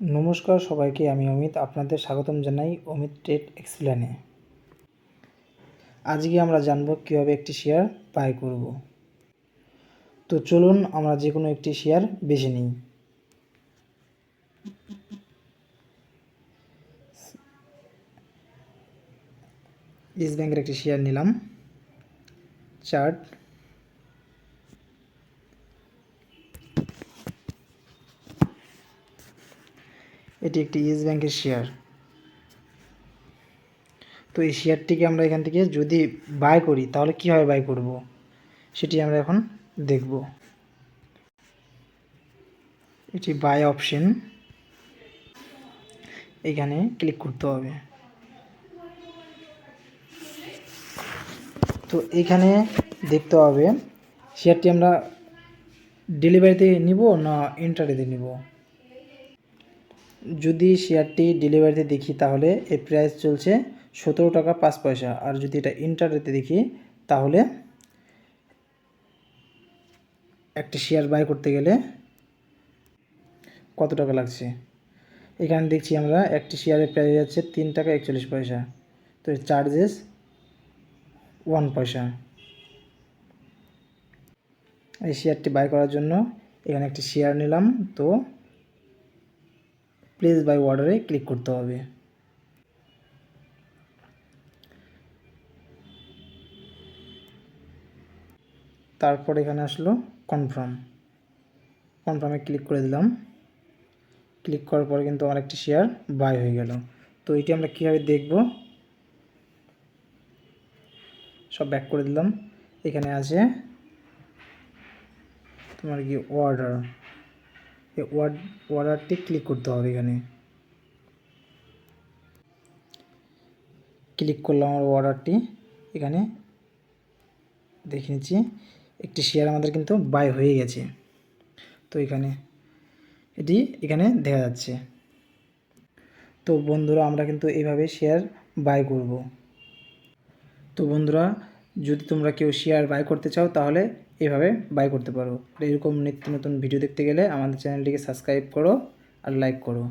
নমস্কার সবাইকে, আমি অমিত। আপনাদের স্বাগতম জানাই অমিত ট্রেড এক্সপ্লেনে আজকে আমরা জানব কীভাবে একটি শেয়ার বাই করব। তো চলুন, আমরা যে কোনো একটি শেয়ার বেছে নিই। ইস ব্যাংকের একটি শেয়ার নিলাম। চার্ট এটি একটি ইয়েস ব্যাংকের শেয়ার তো এই শেয়ারটিকে আমরা এখান থেকে যদি বাই করি, তাহলে কীভাবে বাই করব? সেটি আমরা এখন দেখব। এটি বাই অপশন এখানে ক্লিক করতে হবে। তো এখানে দেখতে হবে শেয়ারটি আমরা ডেলিভারিতে নিব না ইন্টারেতে নিব? যদি শেয়ারটি ডেলিভারিতে দেখি তাহলে এর প্রাইস চলছে সতেরো টাকা পাঁচ পয়সা। আর যদি এটা ইন্টারনেটে দেখি তাহলে একটা শেয়ার বাই করতে গেলে কত টাকা লাগছে? এখানে দেখছি আমরা একটি শেয়ারের প্রাইস যাচ্ছে তিন টাকা একচল্লিশ পয়সা। তো এর চার্জেস ওয়ান পয়সা। এই শেয়ারটি বাই করার জন্য এখানে একটি শেয়ার নিলাম। তো প্লেস বাই অর্ডারে ক্লিক করতে হবে। তারপর এখানে আসলো কনফার্ম কনফার্মে ক্লিক করে দিলাম। ক্লিক করার পর কিন্তু আমার একটি শেয়ার বাই হয়ে গেল। তো এটি আমরা কীভাবে দেখব? সব ব্যাক করে দিলাম। এখানে আছে তোমার কি অর্ডার অর্ডারটি ক্লিক করতে হবে এখানে। ক্লিক করলাম আমার অর্ডারটি এখানে দেখে নিচ্ছি, একটি শেয়ার আমাদের কিন্তু বাই হয়ে গেছে। তো এখানে এটি এখানে দেখা যাচ্ছে। তো বন্ধুরা, আমরা কিন্তু এইভাবে শেয়ার বাই করব। তো বন্ধুরা, যদি তোমরা কেউ শেয়ার বাই করতে চাও, তাহলে এভাবে বাই করতে পারো। এরকম নিত্য নতুন ভিডিও দেখতে গেলে আমাদের চ্যানেলটিকে সাবস্ক্রাইব করো আর লাইক করো।